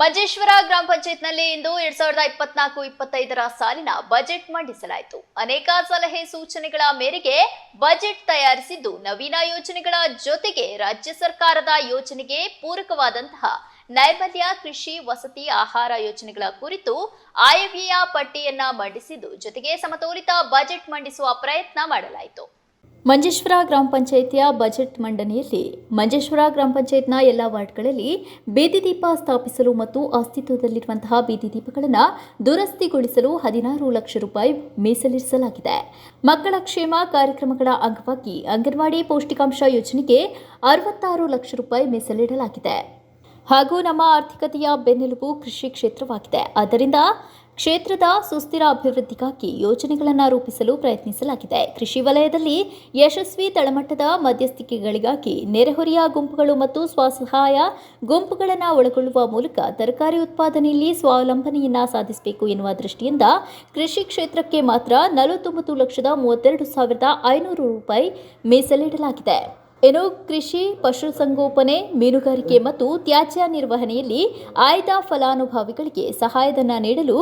ಮಂಜೇಶ್ವರ ಗ್ರಾಮ ಪಂಚಾಯತ್ನಲ್ಲಿ ಇಂದು ಎರಡ್ ಸಾವಿರದ ಇಪ್ಪತ್ನಾಲ್ಕು ಇಪ್ಪತ್ತೈದರ ಸಾಲಿನ ಬಜೆಟ್ ಮಂಡಿಸಲಾಯಿತು. ಅನೇಕ ಸಲಹೆ ಸೂಚನೆಗಳ ಮೇರೆಗೆ ಬಜೆಟ್ ತಯಾರಿಸಿದ್ದು ನವೀನ ಯೋಜನೆಗಳ ಜೊತೆಗೆ ರಾಜ್ಯ ಸರ್ಕಾರದ ಯೋಜನೆಗೆ ಪೂರಕವಾದಂತಹ ನೈರ್ಮಲ್ಯ ಕೃಷಿ ವಸತಿ ಆಹಾರ ಯೋಜನೆಗಳ ಕುರಿತು ಆಯವ್ಯಯ ಪಟ್ಟಿಯನ್ನ ಮಂಡಿಸಿದ್ದು ಜೊತೆಗೆ ಸಮತೋಲಿತ ಬಜೆಟ್ ಮಂಡಿಸುವ ಪ್ರಯತ್ನ ಮಾಡಲಾಯಿತು. ಮಂಜೇಶ್ವರ ಗ್ರಾಮ ಪಂಚಾಯಿತಿಯ ಬಜೆಟ್ ಮಂಡನೆಯಲ್ಲಿ ಮಂಜೇಶ್ವರ ಗ್ರಾಮ ಪಂಚಾಯತ್ನ ಎಲ್ಲ ವಾರ್ಡ್ಗಳಲ್ಲಿ ಬೀದಿ ದೀಪ ಸ್ಥಾಪಿಸಲು ಮತ್ತು ಅಸ್ತಿತ್ವದಲ್ಲಿರುವಂತಹ ಬೀದಿ ದೀಪಗಳನ್ನು ದುರಸ್ತಿಗೊಳಿಸಲು ಹದಿನಾರು ಲಕ್ಷ ರೂಪಾಯಿ ಮೀಸಲಿರಿಸಲಾಗಿದೆ. ಮಕ್ಕಳ ಕ್ಷೇಮ ಕಾರ್ಯಕ್ರಮಗಳ ಅಂಗವಾಗಿ ಅಂಗನವಾಡಿ ಪೌಷ್ಟಿಕಾಂಶ ಯೋಜನೆಗೆ ಅರವತ್ತಾರು ಲಕ್ಷ ರೂಪಾಯಿ ಮೀಸಲಿಡಲಾಗಿದೆ. ಹಾಗೂ ನಮ್ಮ ಆರ್ಥಿಕತೆಯ ಬೆನ್ನೆಲುಬು ಕೃಷಿ ಕ್ಷೇತ್ರವಾಗಿದೆ. ಆದ್ದರಿಂದ ಕ್ಷೇತ್ರದ ಸುಸ್ಥಿರ ಅಭಿವೃದ್ಧಿಗಾಗಿ ಯೋಜನೆಗಳನ್ನು ರೂಪಿಸಲು ಪ್ರಯತ್ನಿಸಲಾಗಿದೆ. ಕೃಷಿ ವಲಯದಲ್ಲಿ ಯಶಸ್ವಿ ತಳಮಟ್ಟದ ಮಧ್ಯಸ್ಥಿಕೆಗಳಿಗಾಗಿ ನೆರೆಹೊರೆಯ ಗುಂಪುಗಳು ಮತ್ತು ಸ್ವಸಹಾಯ ಗುಂಪುಗಳನ್ನು ಒಳಗೊಳ್ಳುವ ಮೂಲಕ ತರಕಾರಿ ಉತ್ಪಾದನೆಯಲ್ಲಿ ಸ್ವಾವಲಂಬನೆಯನ್ನು ಸಾಧಿಸಬೇಕು ಎನ್ನುವ ದೃಷ್ಟಿಯಿಂದ ಕೃಷಿ ಕ್ಷೇತ್ರಕ್ಕೆ ಮಾತ್ರ ನಲವತ್ತೊಂಬತ್ತು ಲಕ್ಷದ ಮೂವತ್ತೆರಡು ಸಾವಿರದ ಐನೂರು ರೂಪಾಯಿ ಮೀಸಲಿಡಲಾಗಿದೆ. ಇನ್ನು ಕೃಷಿ ಪಶುಸಂಗೋಪನೆ ಮೀನುಗಾರಿಕೆ ಮತ್ತು ತ್ಯಾಜ್ಯ ನಿರ್ವಹಣೆಯಲ್ಲಿ ಆಯ್ದ ಫಲಾನುಭವಿಗಳಿಗೆ ಸಹಾಯಧನ ನೀಡಲು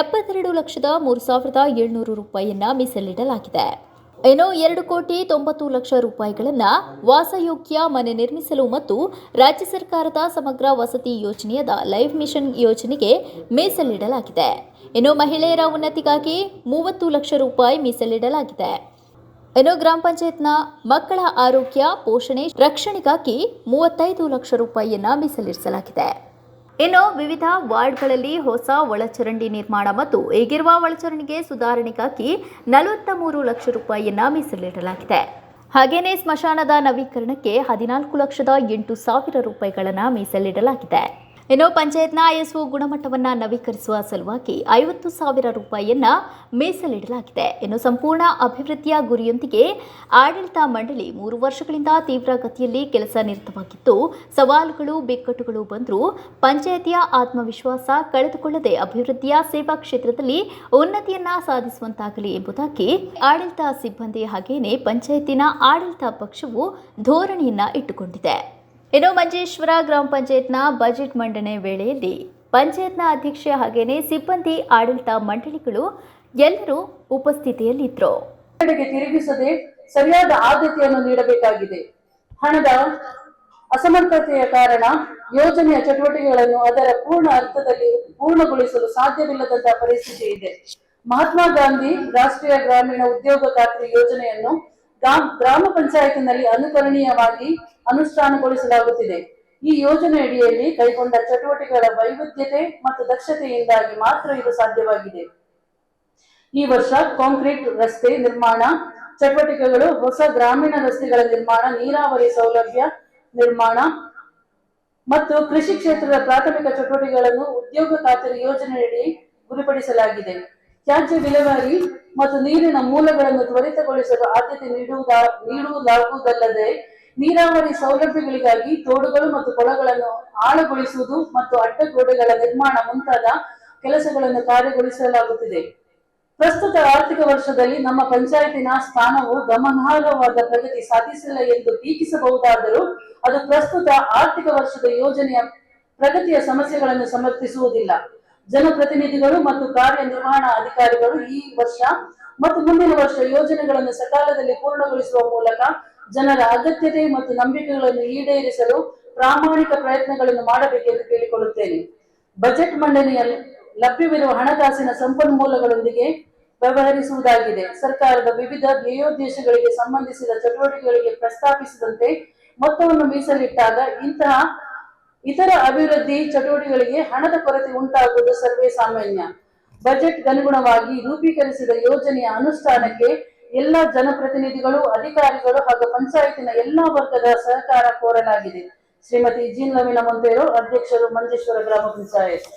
ಎಪ್ಪತ್ತೆರಡು ಲಕ್ಷದ ಮೂರು ಸಾವಿರದ ಏಳ್ನೂರು ರೂಪಾಯಿಯನ್ನ ಮೀಸಲಿಡಲಾಗಿದೆ. ಏನೋ ಎರಡು ಕೋಟಿ ತೊಂಬತ್ತು ಲಕ್ಷ ರೂಪಾಯಿಗಳನ್ನು ವಾಸಯೋಗ್ಯ ಮನೆ ನಿರ್ಮಿಸಲು ಮತ್ತು ರಾಜ್ಯ ಸರ್ಕಾರದ ಸಮಗ್ರ ವಸತಿ ಯೋಜನೆಯಾದ ಲೈಫ್ ಮಿಷನ್ ಯೋಜನೆಗೆ ಮೀಸಲಿಡಲಾಗಿದೆ. ಇನ್ನು ಮಹಿಳೆಯರ ಉನ್ನತಿಗಾಗಿ ಮೂವತ್ತು ಲಕ್ಷ ರೂಪಾಯಿ ಮೀಸಲಿಡಲಾಗಿದೆ. ಇನ್ನು ಗ್ರಾಮ ಪಂಚಾಯತ್ನ ಮಕ್ಕಳ ಆರೋಗ್ಯ, ಪೋಷಣೆ, ರಕ್ಷಣೆಗಾಗಿ ಮೂವತ್ತೈದು ಲಕ್ಷ ರೂಪಾಯಿಯನ್ನ ಮೀಸಲಿರಿಸಲಾಗಿದೆ. ಇನ್ನು ವಿವಿಧ ವಾರ್ಡ್ಗಳಲ್ಲಿ ಹೊಸ ಒಳಚರಂಡಿ ನಿರ್ಮಾಣ ಮತ್ತು ಈಗಿರುವ ಒಳಚರಂಡಿಗೆ ಸುಧಾರಣೆಗಾಗಿ ನಲವತ್ತ ಮೂರು ಲಕ್ಷ ರೂಪಾಯಿಯನ್ನ ಮೀಸಲಿಡಲಾಗಿದೆ. ಹಾಗೇನೇ ಸ್ಮಶಾನದ ನವೀಕರಣಕ್ಕೆ ಹದಿನಾಲ್ಕು ಲಕ್ಷದ ಎಂಟು ಸಾವಿರ ರೂಪಾಯಿಗಳನ್ನು ಮೀಸಲಿಡಲಾಗಿದೆ. ಇನ್ನು ಪಂಚಾಯತ್ನ ಐಎಸ್ಒ ಗುಣಮಟ್ಟವನ್ನು ನವೀಕರಿಸುವ ಸಲುವಾಗಿ ಐವತ್ತು ಸಾವಿರ ರೂಪಾಯಿಯನ್ನು ಮೀಸಲಿಡಲಾಗಿದೆ. ಇನ್ನು ಸಂಪೂರ್ಣ ಅಭಿವೃದ್ಧಿಯ ಗುರಿಯೊಂದಿಗೆ ಆಡಳಿತ ಮಂಡಳಿ ಮೂರು ವರ್ಷಗಳಿಂದ ತೀವ್ರ ಗತಿಯಲ್ಲಿ ಕೆಲಸ ನಿರತವಾಗಿದ್ದು, ಸವಾಲುಗಳು, ಬಿಕ್ಕಟ್ಟುಗಳು ಬಂದರೂ ಪಂಚಾಯತಿಯ ಆತ್ಮವಿಶ್ವಾಸ ಕಳೆದುಕೊಳ್ಳದೆ ಅಭಿವೃದ್ಧಿಯ ಸೇವಾ ಕ್ಷೇತ್ರದಲ್ಲಿ ಉನ್ನತಿಯನ್ನ ಸಾಧಿಸುವಂತಾಗಲಿ ಎಂಬುದಾಗಿ ಆಡಳಿತ ಸಿಬ್ಬಂದಿ ಹಾಗೆಯೇ ಪಂಚಾಯತಿನ ಆಡಳಿತ ಪಕ್ಷವು ಧೋರಣೆಯನ್ನ ಇಟ್ಟುಕೊಂಡಿದೆ. ಇನ್ನು ಮಂಜೇಶ್ವರ ಗ್ರಾಮ ಪಂಚಾಯತ್ನ ಬಜೆಟ್ ಮಂಡನೆ ವೇಳೆಯಲ್ಲಿ ಪಂಚಾಯತ್ನ ಅಧ್ಯಕ್ಷೆ ಹಾಗೇನೆ ಸಿಬ್ಬಂದಿ ಆಡಳಿತ ಮಂಡಳಿಗಳು ಎಲ್ಲರೂ ಉಪಸ್ಥಿತಿಯಲ್ಲಿದ್ದರು ತಿರುಗಿಸದೆ ಸರಿಯಾದ ಆದ್ಯತೆಯನ್ನು ನೀಡಬೇಕಾಗಿದೆ. ಹಣದ ಅಸಮರ್ಥತೆಯ ಕಾರಣ ಯೋಜನೆಯ ಚಟುವಟಿಕೆಗಳನ್ನು ಅದರ ಪೂರ್ಣ ಅರ್ಥದಲ್ಲಿ ಪೂರ್ಣಗೊಳಿಸಲು ಸಾಧ್ಯವಿಲ್ಲದಂತಹ ಪರಿಸ್ಥಿತಿ ಇದೆ. ಮಹಾತ್ಮ ಗಾಂಧಿ ರಾಷ್ಟ್ರೀಯ ಗ್ರಾಮೀಣ ಉದ್ಯೋಗ ಖಾತ್ರಿ ಯೋಜನೆಯನ್ನು ಗ್ರಾಮ ಪಂಚಾಯತ್ನಲ್ಲಿ ಅನುಕರಣೀಯವಾಗಿ ಅನುಷ್ಠಾನಗೊಳಿಸಲಾಗುತ್ತಿದೆ. ಈ ಯೋಜನೆಯಡಿಯಲ್ಲಿ ಕೈಗೊಂಡ ಚಟುವಟಿಕೆಗಳ ವೈವಿಧ್ಯತೆ ಮತ್ತು ದಕ್ಷತೆಯಿಂದಾಗಿ ಮಾತ್ರ ಇದು ಸಾಧ್ಯವಾಗಿದೆ. ಈ ವರ್ಷ ಕಾಂಕ್ರೀಟ್ ರಸ್ತೆ ನಿರ್ಮಾಣ, ಚಟುವಟಿಕೆಗಳು, ಹೊಸ ಗ್ರಾಮೀಣ ರಸ್ತೆಗಳ ನಿರ್ಮಾಣ, ನೀರಾವರಿ ಸೌಲಭ್ಯ ನಿರ್ಮಾಣ ಮತ್ತು ಕೃಷಿ ಕ್ಷೇತ್ರದ ಪ್ರಾಥಮಿಕ ಚಟುವಟಿಕೆಗಳನ್ನು ಉದ್ಯೋಗ ಖಾತರಿ ಯೋಜನೆಯಡಿ ಗುರಿಪಡಿಸಲಾಗಿದೆ. ತ್ಯಾಜ್ಯ ವಿಲೇವಾರಿ ಮತ್ತು ನೀರಿನ ಮೂಲಗಳನ್ನು ತ್ವರಿತಗೊಳಿಸಲು ಆದ್ಯತೆ ನೀಡುವುದ, ನೀಡುವುದಾಗುವುದಲ್ಲದೆ ನೀರಾವರಿ ಸೌಲಭ್ಯಗಳಿಗಾಗಿ ತೋಡುಗಳು ಮತ್ತು ಕೊಳಗಳನ್ನು ಆಳಗೊಳಿಸುವುದು ಮತ್ತು ಅಡ್ಡಗೋಡೆಗಳ ನಿರ್ಮಾಣ ಮುಂತಾದ ಕೆಲಸಗಳನ್ನು ಕಾರ್ಯಗೊಳಿಸಲಾಗುತ್ತಿದೆ ಪ್ರಸ್ತುತ ಆರ್ಥಿಕ ವರ್ಷದಲ್ಲಿ ನಮ್ಮ ಪಂಚಾಯತಿನ ಸ್ಥಾನವು ಗಮನಾರ್ಹವಾದ ಪ್ರಗತಿ ಸಾಧಿಸಿಲ್ಲ ಎಂದು ಟೀಕಿಸಬಹುದಾದರೂ ಅದು ಪ್ರಸ್ತುತ ಆರ್ಥಿಕ ವರ್ಷದ ಯೋಜನೆಯ ಪ್ರಗತಿಯ ಸಮಸ್ಯೆಗಳನ್ನು ಸಮರ್ಥಿಸುವುದಿಲ್ಲ. ಜನಪ್ರತಿನಿಧಿಗಳು ಮತ್ತು ಕಾರ್ಯನಿರ್ವಹಣಾ ಅಧಿಕಾರಿಗಳು ಈ ವರ್ಷ ಮತ್ತು ಮುಂದಿನ ವರ್ಷ ಯೋಜನೆಗಳನ್ನು ಸಕಾಲದಲ್ಲಿ ಪೂರ್ಣಗೊಳಿಸುವ ಮೂಲಕ ಜನರ ಅಗತ್ಯತೆ ಮತ್ತು ನಂಬಿಕೆಗಳನ್ನು ಈಡೇರಿಸಲು ಪ್ರಾಮಾಣಿಕ ಪ್ರಯತ್ನಗಳನ್ನು ಮಾಡಬೇಕೆಂದು ಕೇಳಿಕೊಳ್ಳುತ್ತೇನೆ. ಬಜೆಟ್ ಮಂಡನೆಯಲ್ಲಿ ಲಭ್ಯವಿರುವ ಹಣಕಾಸಿನ ಸಂಪನ್ಮೂಲಗಳೊಂದಿಗೆ ವ್ಯವಹರಿಸುವುದಾಗಿದೆ. ಸರ್ಕಾರದ ವಿವಿಧ ಧ್ಯೇಯೋದ್ದೇಶಗಳಿಗೆ ಸಂಬಂಧಿಸಿದ ಚಟುವಟಿಕೆಗಳಿಗೆ ಪ್ರಸ್ತಾಪಿಸಿದಂತೆ ಮೊತ್ತವನ್ನು ಮೀಸಲಿಟ್ಟಾಗ ಇಂತಹ ಇತರ ಅಭಿವೃದ್ಧಿ ಚಟುವಟಿಕೆಗಳಿಗೆ ಹಣದ ಕೊರತೆ ಉಂಟಾಗುವುದು ಸರ್ವೇ ಸಾಮಾನ್ಯ. ಬಜೆಟ್ ಅನುಗುಣವಾಗಿ ರೂಪೀಕರಿಸಿದ ಯೋಜನೆಯ ಅನುಷ್ಠಾನಕ್ಕೆ ಎಲ್ಲ ಜನಪ್ರತಿನಿಧಿಗಳು, ಅಧಿಕಾರಿಗಳು ಹಾಗೂ ಪಂಚಾಯತಿನ ಎಲ್ಲಾ ವರ್ಗದ ಸಹಕಾರ ಕೋರಲಾಗಿದೆ. ಶ್ರೀಮತಿ ಜೀನ್ ಲವೀನ ಮೊಂತೇರು ಅಧ್ಯಕ್ಷರು ಮಂಜೇಶ್ವರ ಗ್ರಾಮ ಪಂಚಾಯತ್.